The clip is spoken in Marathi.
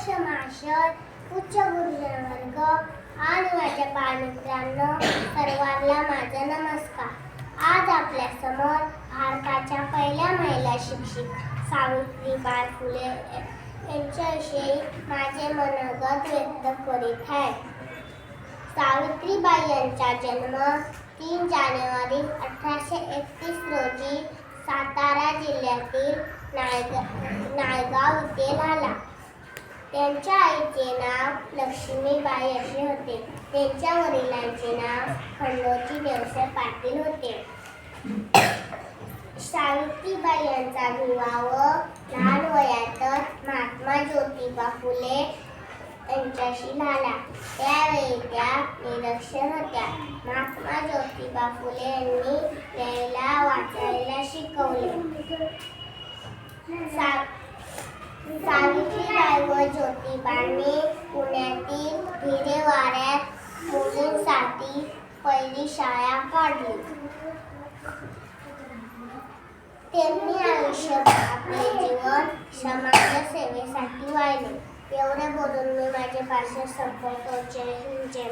माशर उच्च गुरुजनवर्ग आणि माझ्या बालमित्रांनो सर्वांना माझा नमस्कार आज आपल्यासमोर भारताच्या पहिल्या महिला शिक्षिक सावित्रीबाई फुले यांच्याविषयी माझे मनोगत व्यक्त करीत आहे सावित्रीबाई यांचा जन्म तीन जानेवारी अठराशे एकतीस रोजी सातारा जिल्ह्यातील नायगा नायगाव येथे झाला. त्यांच्या आईचे नाव लक्ष्मीबाई असे होते. त्यांच्या वडिलांचे नाव खंडोजी देवसाय पाटील होते. सावित्रीबाई यांचा विवाह लहान वयातच महात्मा ज्योतिबा फुले यांच्याशी झाला. त्यावेळी त्या निरक्षर होत्या. महात्मा ज्योतिबा फुले यांनी लिहायला वाचायला शिकवले. सा- सावित्रीबाई ज्योतिबांनी पुण्यातील भिडेवाड्यात मुलींसाठी पहिली शाळा काढली. त्यांनी आयुष्यभर आपले जीवन समाजसेवेसाठी वाहिले. एवढे बोलून मी माझे भाषण संपवतो जय हिंद जय